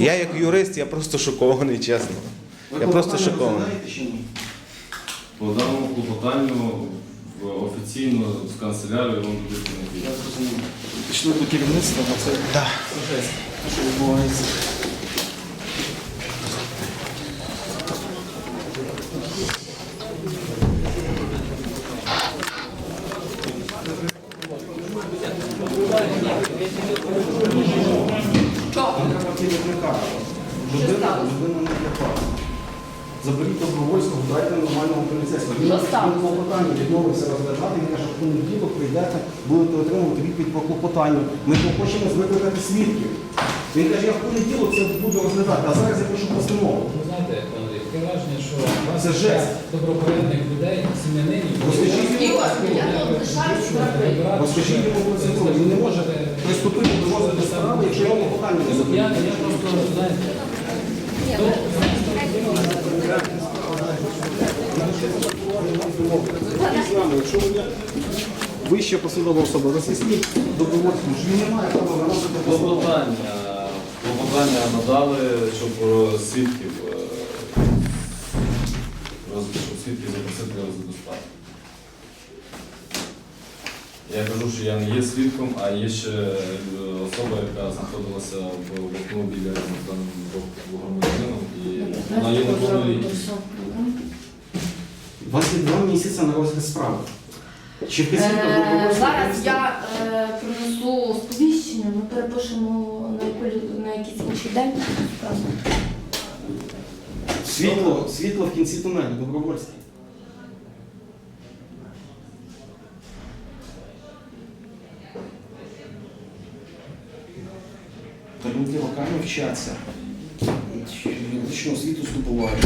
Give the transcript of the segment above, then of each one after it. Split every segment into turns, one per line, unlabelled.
Я як юрист, я просто шокований, чесно.
Ви
Я просто шокований.
По даному клопотанню офіційно з канцелярію вам буде.
Я зрозумів. Пішли до керівництва, а це
Да.
що відбувається. Керівника. Людина, людина не для. Заберіть добровольського, дайте нормального поліцейського. Він він клопотання відмовився розглядати, він каже, в понеділок прийдете, будете отримувати відповідь по клопотанню. Ми хочемо викликати свідків. Він каже, я в понеділок це буду розглядати, а зараз я пишу постанову.
Ви знаєте, таке враження, що у вас
Це жесть.
добропорядних людей, сім'янинів.
Розкажіть
йому, правий.
вибирати,
Розкажіть йому процедуру. Він не може приступити до розгляду справи, якщо його клопотання не
Я,
задовольнить.
я просто, знаєте,
якщо ви є вища посадова особа, що він не має права постанову.
Клопотання. Клопотання надали, щоб е, свідків е, роз- щоб свідків запросити розгляду справи. Я кажу, що я не є свідком, а є ще е, особа, яка знаходилася в в автомобілі разом з даним двох- громадянином, і вона є неповнолітньою.
У вас є два місяці на розгляд справи. Чи
Е, Зараз я е, принесу сповіщення, ми перепишемо на, яку- на якийсь інший день.
Світло, світло в кінці тунелю, добровольське. Люди локально вчаться. Юридичну освіту здобувають.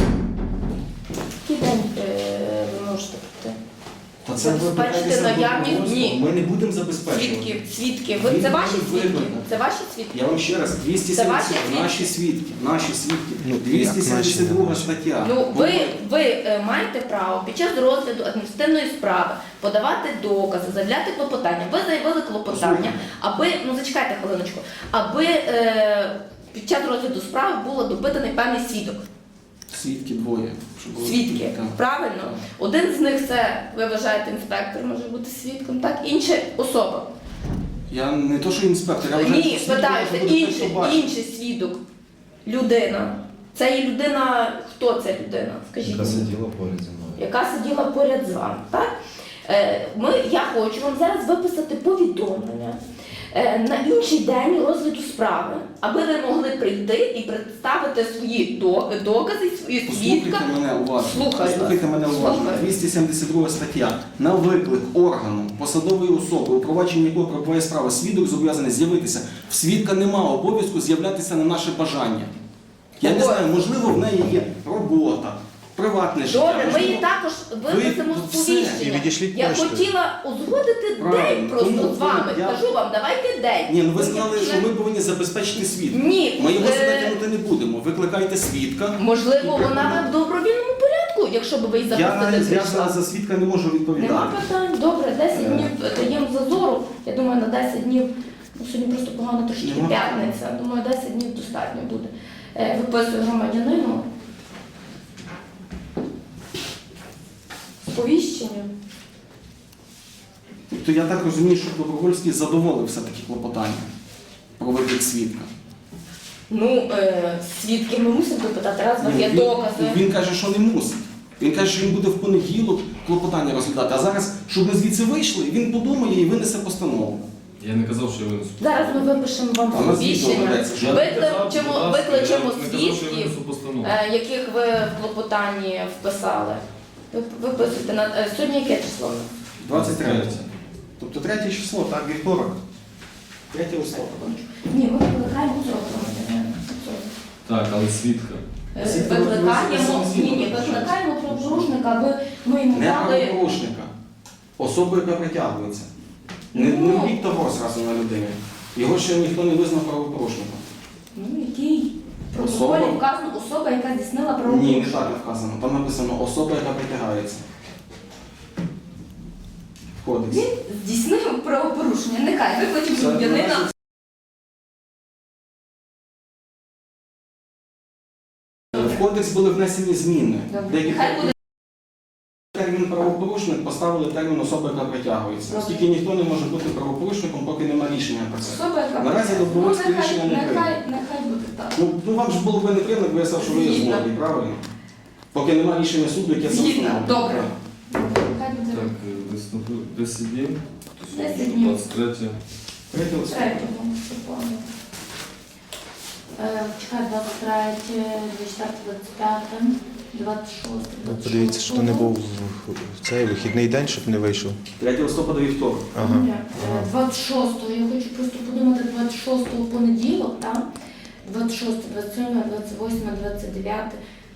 Забезпечити наявність- ні.
Ми не будемо забезпечувати.
Свідки, свідки. Ви, це ваші свідки? Це ваші свідки?
Я вам ще раз,
Це ваші свідки?
наші свідки, наші свідки.
Ну,
272 стаття.
Ну, ви, ви е, маєте право під час розгляду адміністративної справи подавати докази, заявляти клопотання. Ви заявили клопотання, аби, ну зачекайте хвилиночку, аби е, під час розгляду справи було допитаний певний свідок.
Свідки двоє. щоб було-
Свідки,
Так.
правильно? Один з них це, ви вважаєте, інспектор може бути свідком, так? Інша особа.
Я не то, що інспектор, я вважаю,
Ні, питаюся, інший, інший свідок. Людина. Це є людина, хто це людина? Скажіть.
Яка
мені.
сиділа поряд зі мною.
яка сиділа поряд з вами. Так? Е, Ми, я хочу вам зараз виписати повідомлення на інший день розгляду справи, аби ви могли прийти і представити свої докази, свої свідка.
Послухайте мене уважно.
Слухаю
Послухайте мене уважно.
Слухаю.
272 стаття. На виклик органу посадової особи, у провадженні якого перебуває справа, свідок зобов'язаний з'явитися. В свідка немає обов'язку з'являтися на наше бажання. Я не знаю, можливо, в неї є робота, приватне життя.
Добре, ми її також виписимо
Ви все,
і
сповіщення.
відійшліть
Я хотіла узгодити
Правильно.
день просто
Тому
з вами.
я-
Кажу вам, давайте день.
Ні, ну ви сказали, що ми повинні забезпечити свідка.
Ні,
Ми його
е,
сюди не будемо. Викликайте свідка.
Можливо, вона в добровільному порядку, якщо б ви її
Я,
запросили.
я
прийшла.
за, за свідка не можу відповідати.
Нема питань, добре, 10 днів даємо зазору. Я думаю, на 10 днів, ну сьогодні просто погано трошки
Нема
п'ятниця. Думаю, 10 днів достатньо буде. Е, Виписую громадянину. Сповіщення.
Тобто я так розумію, що Добровольський задоволив все-таки клопотання про виклик свідка.
Ну, е, свідки ми мусимо допитати, раз у вас є докази.
Він каже, що не мусить. Він каже, що він буде в понеділок клопотання розглядати. А зараз, щоб ми звідси вийшли, він подумає і винесе постанову.
Я не казав, що я винесу.
Зараз ми випишемо вам
А
сповіщення.
ведеться, що-
Я
Викличемо, викличемо свідків. е, яких ви в клопотанні вписали. Ви виписуєте на е, сьогодні яке число?
23. Тобто третє число, так, вівторок. 3 листопада.
Ні, ми викликаємо цього громадянина.
Так, але свідка.
Е, Викликаємо, ні, ні, викликаємо правопорушника, аби ми йому
Не
дали.
правопорушника. Особа, яка притягується. Не, не
Ну.
робіть того зразу на людині. Його ще ніхто не визнав правопорушником.
Ну, який? В
Особа.
протоколі вказано особа, яка здійснила
Ні, не
правопорушення.
так вказано. Там написано особа, яка притягається. В.
Він здійснив правопорушення. Нехай викличемо
Це
громадянина
кодекс були внесені зміни.
Добре.
Деякі
Хай буде
термін правопорушник поставили термін особи, яка притягується. Оскільки ніхто не може бути правопорушником, поки немає рішення про це.
особа, яка
Наразі
ну,
добровольське
нехай,
рішення не прийнято.
нехай, нехай буде так.
Ну, ну вам ж було б неприємно, якби я сказав, що ви є
Згідно.
згодні, правильно? Поки немає рішення суду, яке це
Згідно.
встановлює.
Добре.
Так.
Нехай буде
Так, е, ну, 10 днів.
10 днів.
23.
Третє листопада.
третього листопада. Е, Чекай, 23, 24, 25, 26,
Ну, Подивіться, що не був в- цей вихідний день, щоб не вийшов.
3 листопада вівторок.
Ага.
Добре. Е, 26-го, я хочу просто подумати 26-го понеділок, так? 26, 27, 28, 29,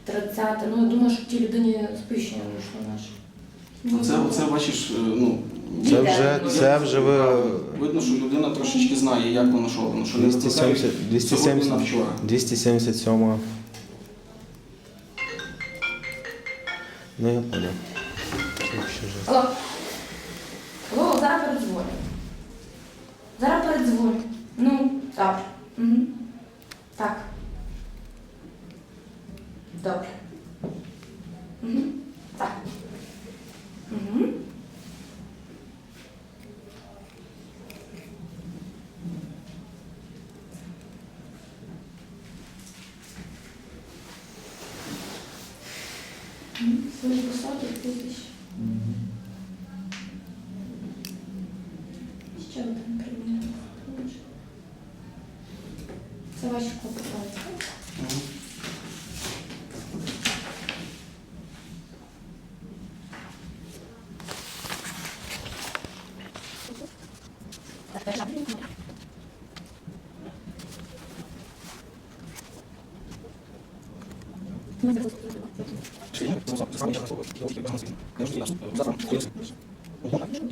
30. Ну, я думаю, що тій людині сповіщення вийшло наше.
Оце, оце бачиш, е, ну,
Це вже, це вже ви
видно, що людина трошечки знає, як воно, що воно, що не
270,
сьогодні
270,
на вчора.
277. Ну я понял.
Алло. Алло, зараз передзвоню. Зараз передзвоню. Ну, добре. Угу. Так. Добре. Угу. Так. Угу. Ще один примір. Це ваші клопотання. так?
Мгм.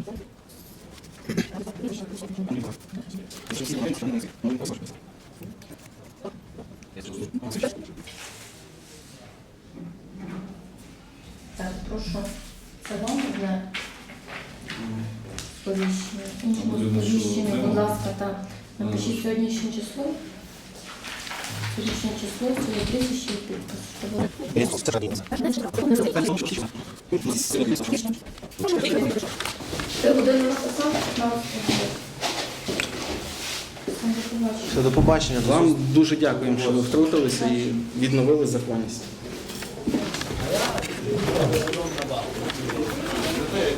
Так, прошу. Це вам сповіщення. Сповіщення, будь ласка, так. Напишіть сьогоднішнє число. Сьогоднішнє число, своє прізвище і підпис. Все, до побачення.
Вам дуже дякуємо, що ви втрутилися і відновили законність.